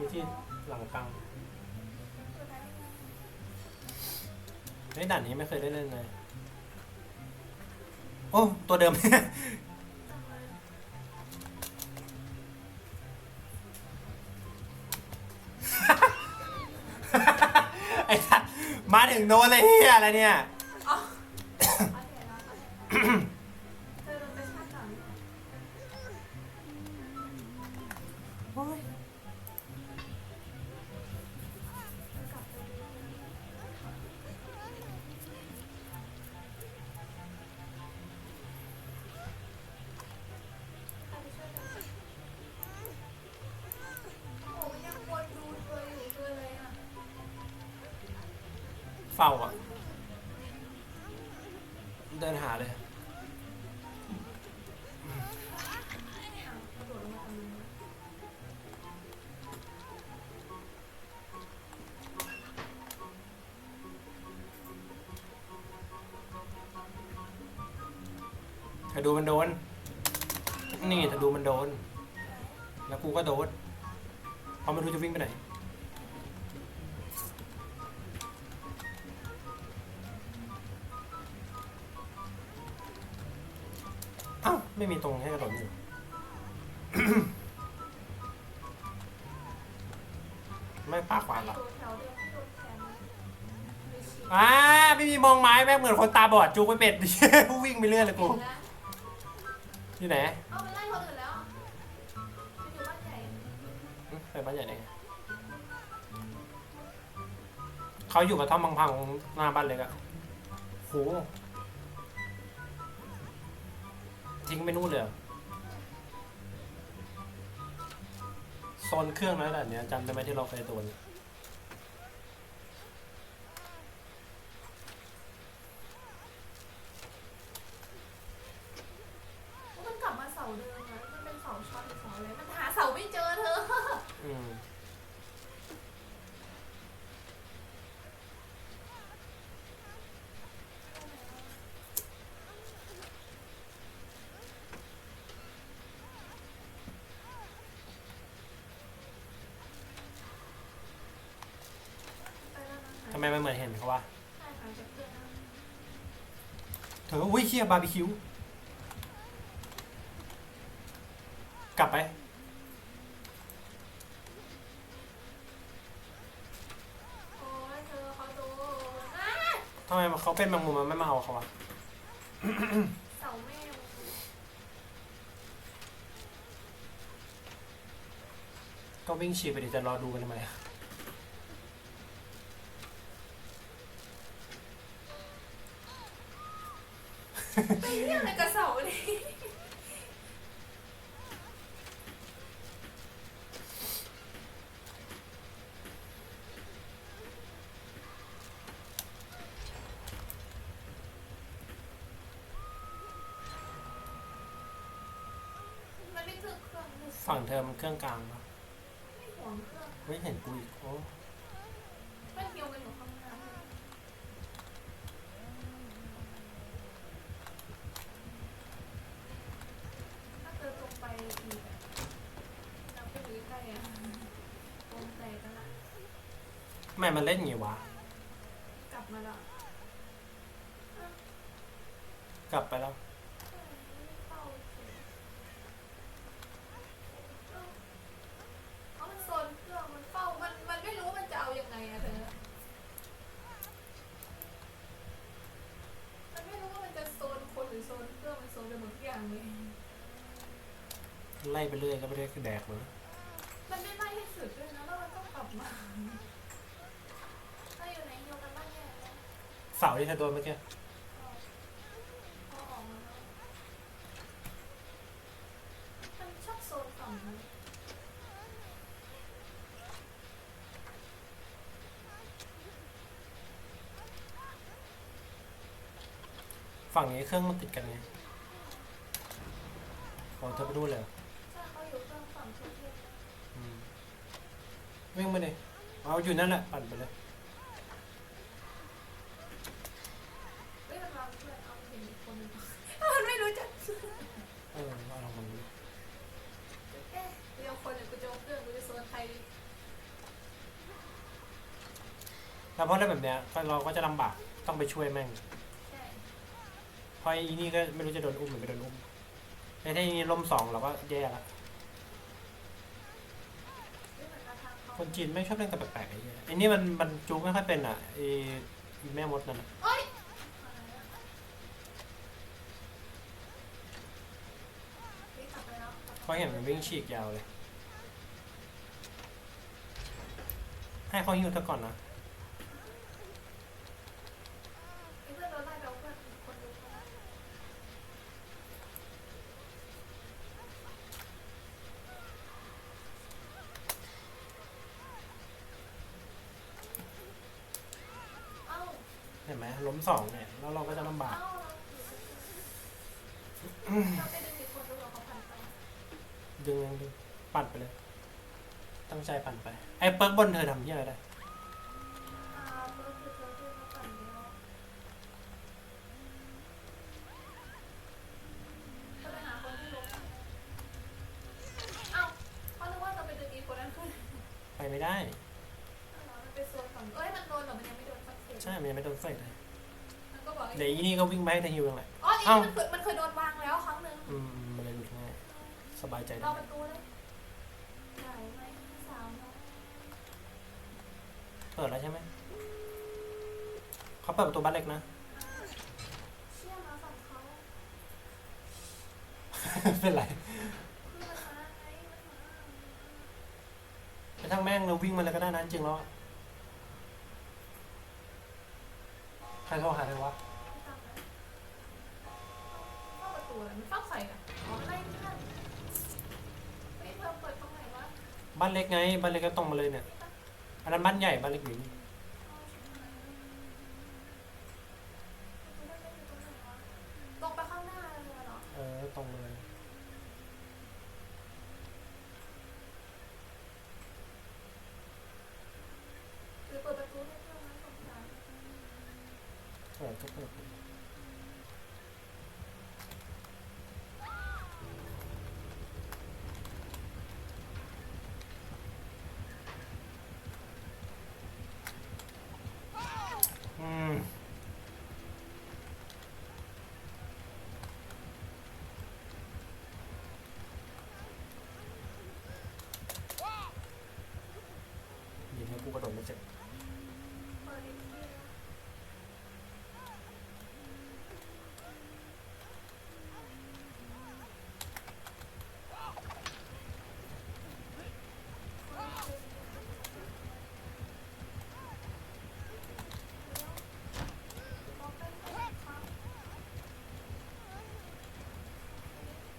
มีที่หลังกลางเฮ้ยด่านนี้ไม่เคยได้เล่นเลย โอ้ ตัวเดิม ไอ้สัสมาถึงโนนเลยเฮียอะไรเนี่ย เฝ้าอะ เดินหาเลย ถ้าดูมันโดน นี่ถ้าดูมันโดน แล้วกูก็โดนเพราะไม่รู้จะวิ่งไปไหน ไม่มีตรงให้กระโดดอยู่ไม่ปากหวานหรอกตัวแถวเดียวโดนแทงไม่ฉีกอ่าไม่มีมองไม้แม่งเหมือนคนตาบอดจูกไปเป็ด วิ่งไปเรื่อยเลยกูนะที่ไหนเอาไปไล่คนอื่นแล้วไปอยู่บ้านใหญ่อืมไปบ้านใหญ่ไหนเขาอยู่กับท่อมพังๆหน้าบ้านเล็กอะโห ทิ้งไปนู่นเลยเหรอโซนเครื่องนั้นแหละเนี่ยจำได้ไหมที่เราเคยโดนมันกลับมาเสาเดิมอะมันเป็นเสาช็อตหรือเสาอะไร มันหาเสาไม่เจอเธอ อืมทำ ไมมันเหมือนเห็นเขาวะใช่ค่ะจะเพื่อนนะเธออุ้ยเคียบาร์บีคิว กลับไปโอ้ยเธอเขาดูอะทำไมเขาเป็นแมงมุมมันไม่มาเอาเขาวะเสาแม่งก็วิ่งฉีดไปดิจะรอดูกันทำไมอะ ไปเรียกอะไรกับเสาดิมันไม่ถึงเครื่องเลยฝั่งเธอมันเครื่องกลางปะไม่ห่วงเครื่องเฮ้ยเห็นกูอีกโอ้ มันเกี่ยวกันอยู่ข้างหน้าเลยถ้าเธอตรงไปอีกอะเราไปอยู่ใกล้ๆอะวงแตกกันละ ทำไมมันเล่นอย่างงี้วะ กลับมาละกลับไปแล้ว เป้าเฉยเอ้าเอามันโซนเครื่องมันเฝ้ามันมันไม่รู้มันจะเอายังไงอะเธอมันไม่รู้ว่ามันจะโซนคนหรือโซนเครื่องมันโซนไปหมดทุกอย่างเลยไล่ไปเรื่อยก็ไม่ได้คือแดกเลยมันไม่ไล่ให้สุดด้วยนะแล้วมันต้องกลับมาถ้าอยู่ไหนอยู่กันบ้างเนี่ย เสาที่เธอโดนเมื่อกี้พอออกมาแล้วมันชอบโซนฝั่งนั้นฝั่งนี้เครื่องมันติดกันไงขอเธอไปดูเลยเหรอถ้าเขาอยู่เครื่องฝั่งทุกเทพอืมวิ่งไปเลยเอาอยู่นั่นแหละปั่นไปเลย ยจัเออมาทำมันเอ๊ะเดี๋ยวคนเนี่ยกูจะเพื่องกูจะสวนใครดีแล้วพอได้แบบเนี้ยเราก็จะลำบากต้องไปช่วยแม่งพออีนี่ก็ไม่รู้จะโดนอุ้มหรือไม่โดนอุ้มในที่นี่ล่มสองเราก็แย่ละไคนจีนไม่ชอบเล่นแต่แปลกๆไอ้นี่มันมันจุกไม่ค่อยเป็นอะไอ้แม่มดนั่นอะ เขาเห็นมันวิ่งฉีกยาวเลย ให้เขาฮิวเธอก่อนนะ เพื่อนโดนไล่ไปเอาเพื่อนอีกคนนึงมาเอ้า เห็นไหมล้มสองเนี่ย แล้วเราก็จะลำบาก เอ้า เราไปดึงอีกคนนึงเหรอเขาผ่านไป ดึงยังดึงปัดไปเลย ตั้งใจปั่นไป ไอ้เปิร์กบนเธอทำที่อะไรได้อ่าเพื่อนคือเธอที่มาปั่นเดียวจะไปหาคนที่ล้มเอ้าเขานึกว่าจะไปดึงอีกคนนั้นขึ้นไปไม่ได้มันเป็นโซนฝั่งเอ้ยมันโดนเหรอมันยังไม่โดนสักเสียใช่ มันยังไม่โดนเฟกเลยมันก็บอกเดี๋ยวอีนี่ก็วิ่งไปให้เธอฮิวเองแหละอ๋อนี่เอ้ามันเคยมันเคยโดนวางแล้วครั้งหนึ่ง สบายใจรได้อประตูเลยใหญ่ไหมสาวเนาะเปิดแล้วใช่ไหมเขาเปิดประตูบ้านเล็กนะ เชี่ยมาฝั่งเขาเป็นไรคือมันมาไงมันมาไปทั้งแม่งเราวิ่งมาเลยก็ได้นะจริงๆแล้วอะใครโทรหาใครวะ ไม่ตามนะเข้าประตูเลยมันเฝ้าใส่กันอ๋อไล่ บ้านเล็กไง บ้านเล็กก็ตรงมาเลยเนี่ย อันนั้นบ้านใหญ่ บ้านเล็กอยู่นี่ตรงไปข้างหน้าเลยเหรอ เออ ตรงเลย หรือเปิดประตูให้เพื่อนนั้นสงสารเปิดก็เปิดอืม ยิงแล้ว กูกระโดดไม่เจ็บเปิดอีกทีนะ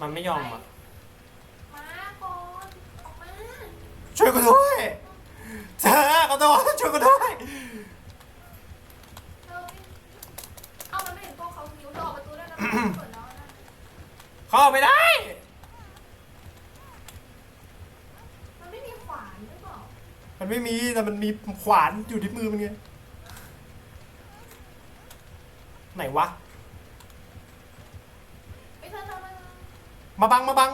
มันไม่ยอมอะ มาก่อนออกมา ช่วยกูด้วย เธอขอโทษช่วยกูด้วยเอามันไม่เห็นตัวเขาหิวเธอกประตูได้แล้วเปิดแล้วนะเข้าไม่ได้ มันไม่มีขวานหรือเปล่ามันไม่มีแต่มันมีขวานอยู่ที่มือมันไงไหนวะไอ้เธอเธอมันมาบังมาบัง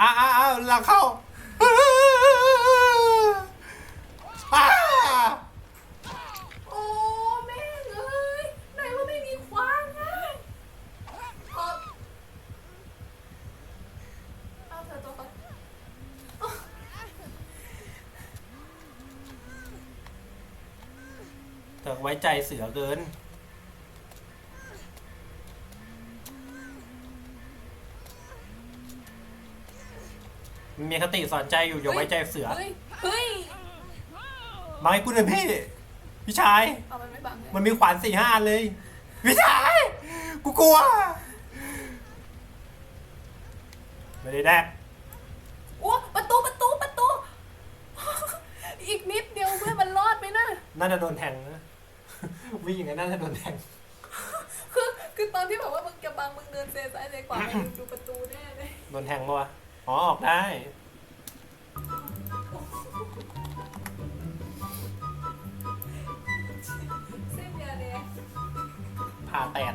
อ่าอ่าอ่าหลังเข้า โอ้แม่งเอ้ยไหนว่าไม่มีขวานไงเออเอาเธอตัวก่อน เธอไว้ใจเสือเกินมันมีคติสอนใจอยู่อย่าไว้ใจเสือเฮ้ย เฮ้ย มาให้กูหน่อยพี่ พี่ชาย เอามันไม่บังเลยมันมีขวานสี่ห้าอันเลย พี่ชาย กูกลัว ไม่ได้แดก โอ้ประตูประตูประตู อีกนิดเดียวเพื่อนมันรอดไหมนะ น่าจะโดนแทงนะ วิ่งอย่างนั้นน่าจะโดนแทงคือคือตอนที่แบบว่ามึงจะบังมึงเดินเซซ้ายเซขวามึงดูประตูแน่เลยโดนแทงปะวะอ๋อออกได้ เส้นยาแดงผ่าแตก